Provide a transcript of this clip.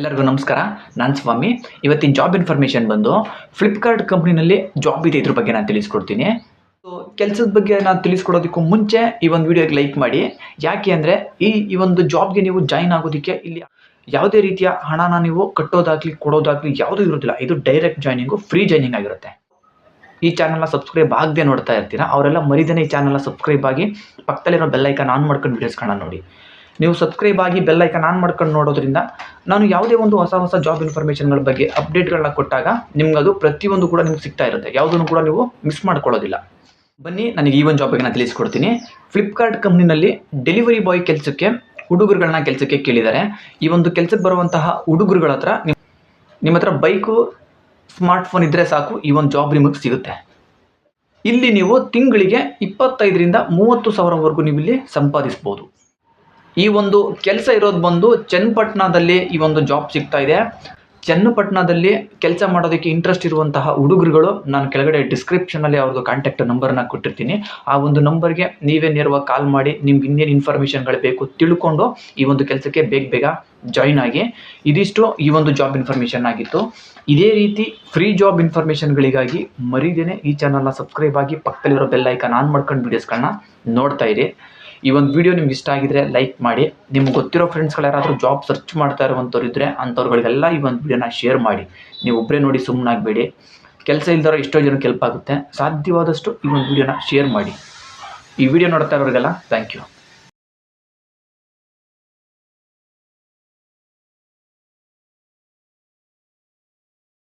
ಎಲ್ಲರಿಗೂ ನಮಸ್ಕಾರ. ನಾನು ಸ್ವಾಮಿ. ಇವತ್ತಿನ ಜಾಬ್ ಇನ್ಫಾರ್ಮೇಷನ್ ಬಂದು ಫ್ಲಿಪ್ಕಾರ್ಟ್ ಕಂಪ್ನಿನಲ್ಲಿ ಜಾಬ್ ಇದೆ ಇದ್ರ ಬಗ್ಗೆ ನಾನು ತಿಳಿಸ್ಕೊಡ್ತೀನಿ. ಸೊ ಕೆಲಸದ ಬಗ್ಗೆ ನಾನು ತಿಳಿಸ್ಕೊಡೋದಕ್ಕೂ ಮುಂಚೆ ಈ ಒಂದು ವಿಡಿಯೋಗೆ ಲೈಕ್ ಮಾಡಿ. ಯಾಕೆ ಅಂದರೆ ಈ ಈ ಒಂದು ಜಾಬ್ಗೆ ನೀವು ಜಾಯಿನ್ ಆಗೋದಕ್ಕೆ ಇಲ್ಲಿ ಯಾವುದೇ ರೀತಿಯ ಹಣನ ನೀವು ಕಟ್ಟೋದಾಗಲಿ, ಕೊಡೋದಾಗಲಿ ಯಾವುದೂ ಇರೋದಿಲ್ಲ. ಇದು ಡೈರೆಕ್ಟ್ ಜಾಯ್ನಿಂಗು ಫ್ರೀ ಜಾಯ್ನಿಂಗ್ ಆಗಿರುತ್ತೆ. ಈ ಚಾನಲ್ನ ಸಬ್ಸ್ಕ್ರೈಬ್ ಆಗದೆ ನೋಡ್ತಾ ಇರ್ತೀರಾ. ಅವರೆಲ್ಲ ಮರಿದೇನೆ ಈ ಚಾನಲ್ನ ಸಬ್ಸ್ಕ್ರೈಬ್ ಆಗಿ ಪಕ್ಕದಲ್ಲಿರೋ ಬೆಲ್ಲೈಕನ್ ಆನ್ ಮಾಡ್ಕೊಂಡು ವಿಡಿಯೋಸ್ಗಳನ್ನ ನೋಡಿ. ನೀವು ಸಬ್ಸ್ಕ್ರೈಬ್ ಆಗಿ ಬೆಲ್ಲೈಕನ್ ಆನ್ ಮಾಡ್ಕೊಂಡು ನೋಡೋದ್ರಿಂದ ನಾನು ಯಾವುದೇ ಒಂದು ಹೊಸ ಹೊಸ ಜಾಬ್ ಇನ್ಫಾರ್ಮೇಷನ್ಗಳ ಬಗ್ಗೆ ಅಪ್ಡೇಟ್ಗಳನ್ನ ಕೊಟ್ಟಾಗ ನಿಮ್ಗೆ ಅದು ಪ್ರತಿಯೊಂದು ಕೂಡ ನಿಮ್ಗೆ ಸಿಗ್ತಾ ಇರುತ್ತೆ. ಯಾವುದನ್ನು ಕೂಡ ನೀವು ಮಿಸ್ ಮಾಡ್ಕೊಳ್ಳೋದಿಲ್ಲ. ಬನ್ನಿ, ನನಗೆ ಈ ಒಂದು ಜಾಬ್ ನಾನು ತಿಳಿಸ್ಕೊಡ್ತೀನಿ. ಫ್ಲಿಪ್ಕಾರ್ಟ್ ಕಂಪ್ನಿನಲ್ಲಿ ಡೆಲಿವರಿ ಬಾಯ್ ಕೆಲಸಕ್ಕೆ ಹುಡುಗರುಗಳನ್ನ ಕೆಲಸಕ್ಕೆ ಕೇಳಿದ್ದಾರೆ. ಈ ಒಂದು ಕೆಲಸಕ್ಕೆ ಬರುವಂತಹ ಹುಡುಗರುಗಳ ಹತ್ರ ನಿಮ್, ನಿಮ್ಮ ಹತ್ರ ಬೈಕು ಸ್ಮಾರ್ಟ್ಫೋನ್ ಇದ್ದರೆ ಸಾಕು, ಈ ಒಂದು ಜಾಬ್ ನಿಮಗೆ ಸಿಗುತ್ತೆ. ಇಲ್ಲಿ ನೀವು ತಿಂಗಳಿಗೆ ಇಪ್ಪತ್ತೈದರಿಂದ ಮೂವತ್ತು ಸಾವಿರವರೆಗೂ ನೀವು ಇಲ್ಲಿ ಸಂಪಾದಿಸ್ಬೋದು. ಈ ಒಂದು ಕೆಲಸ ಇರೋದು ಬಂದು ಚನ್ನಪಟ್ಟಣದಲ್ಲಿ ಈ ಒಂದು ಜಾಬ್ ಸಿಗ್ತಾ ಇದೆ. ಚನ್ನಪಟ್ಟಣದಲ್ಲಿ ಕೆಲಸ ಮಾಡೋದಕ್ಕೆ ಇಂಟ್ರೆಸ್ಟ್ ಇರುವಂತಹ ಹುಡುಗರುಗಳು, ನಾನು ಕೆಳಗಡೆ ಡಿಸ್ಕ್ರಿಪ್ಷನಲ್ಲಿ ಅವ್ರದ್ದು ಕಾಂಟ್ಯಾಕ್ಟ್ ನಂಬರ್ನ ಕೊಟ್ಟಿರ್ತೀನಿ. ಆ ಒಂದು ನಂಬರ್ಗೆ ನೀವೇ ನೇರವಾಗಿ ಕಾಲ್ ಮಾಡಿ, ನಿಮ್ಗೆ ಇನ್ನೇನು ಇನ್ಫಾರ್ಮೇಷನ್ಗಳು ಬೇಕು ತಿಳ್ಕೊಂಡು ಈ ಒಂದು ಕೆಲಸಕ್ಕೆ ಬೇಗ ಬೇಗ ಜಾಯಿನ್ ಆಗಿ. ಇದಿಷ್ಟು ಈ ಒಂದು ಜಾಬ್ ಇನ್ಫಾರ್ಮೇಷನ್ ಆಗಿತ್ತು. ಇದೇ ರೀತಿ ಫ್ರೀ ಜಾಬ್ ಇನ್ಫಾರ್ಮೇಷನ್ಗಳಿಗಾಗಿ ಮರಿದೇನೆ ಈ ಚಾನಲ್ನ ಸಬ್ಸ್ಕ್ರೈಬ್ ಆಗಿ ಪಕ್ಕದಲ್ಲಿರೋ ಬೆಲ್ ಐಕಾನ್ ಆನ್ ಮಾಡ್ಕೊಂಡು ವೀಡಿಯೋಸ್ಗಳನ್ನ ನೋಡ್ತಾ ಇರಿ. ಈ ಒಂದು ವಿಡಿಯೋ ನಿಮ್ಗೆ ಇಷ್ಟ ಆಗಿದ್ರೆ ಲೈಕ್ ಮಾಡಿ. ನಿಮ್ಗೆ ಗೊತ್ತಿರೋ ಫ್ರೆಂಡ್ಸ್ಗಳು ಯಾರಾದರೂ ಜಾಬ್ ಸರ್ಚ್ ಮಾಡ್ತಾ ಇರುವಂಥವ್ರು ಇದ್ದರೆ ಅಂಥವ್ರುಗಳಿಗೆಲ್ಲ ಈ ಒಂದು ವಿಡಿಯೋನ ಶೇರ್ ಮಾಡಿ. ನೀವು ಒಬ್ಬರೇ ನೋಡಿ ಸುಮ್ಮನಾಗಬೇಡಿ ಕೆಲಸ ಇಲ್ದಿರೋ ಎಷ್ಟೋ ಜನಕ್ಕೆ ಹೆಲ್ಪ್ ಆಗುತ್ತೆ. ಸಾಧ್ಯವಾದಷ್ಟು ಈ ಒಂದು ವಿಡಿಯೋನ ಶೇರ್ ಮಾಡಿ. ಈ ವಿಡಿಯೋ ನೋಡ್ತಾ ಇರೋರಿಗೆಲ್ಲ ಥ್ಯಾಂಕ್ ಯು